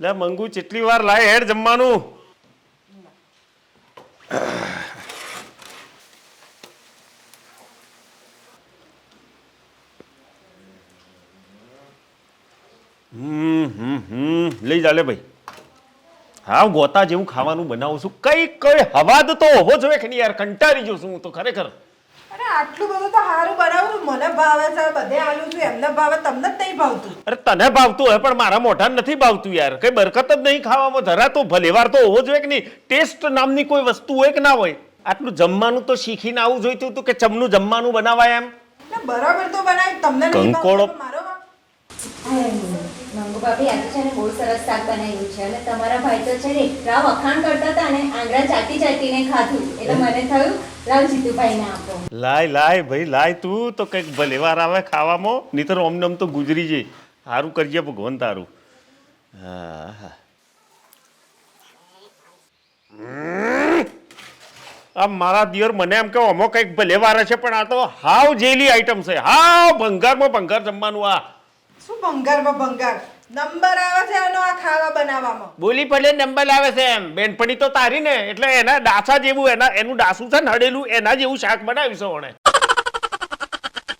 લે, મંગુ ચેટલી વાર લાય હેડ જમવાનું. લઈ જા લે ભાઈ. હા ગોતા જેવું ખાવાનું બનાવું છું. કઈ કઈ હવાદ તો હોવો જોઈએ કે નહીં યાર? કંટાળી જઉં છું હું તો ખરેખર. અરે, આટલું બધું તો સારું બનાવું. ભાવે છે બધે આલું છું એમને ભાવે તમને જ નહીં ભાવતું. અરે તને ભાવતું હોય પણ મારા મોઢા નથી ભાવતું યાર. કઈ બરકત જ નહીં ખાવામાં જરા તો ભલેવાર તો હોવો જોઈએ કે નહીં. ટેસ્ટ નામની કોઈ વસ્તુ હોય કે ના હોય? આટલું જમવાનું તો શીખીને આવું જોઈતું હતું કે ચમનું જમવાનું બનાવાય એમ? બરાબર તો બનાવી તમને નહીં ભાવતું મારો મંગુ ભાભી આજે છે ને બહુ સરસ શાક બનાવ્યું છે અને તમારા ભાઈ તો છે ને એટલા વખાણ કરતા હતા ને આંગળા ચાટી ચાટીને ખાધું. એટલે મને થયું લાય લાય ભાઈ લાય તું. તો કંઈક ભલેવાર આવે ખાવામાં નહીતર ઓમ નમ તો ગુજરી જઈ સારું કરજે ભગવાન તારું. હા હા. આ મારા દિયર મને એમ કે અમો કંઈક ભલેવાર છે પણ આ તો હાવ જેલી આઈટમ છે. હાવ ભંગારમાં ભંગાર જમવાનું આ. શું ભંગારમાં ભંગાર? નંબર આવે છે ખાવા બનાવવામાં. બોલી પડે નંબર આવે છે એમ. બેનપણી તો તારી ને, એટલે એના ડાસા જેવું, એના એનું ડાસું છે ને હડેલું એના જેવું શાક બનાવ્યું છે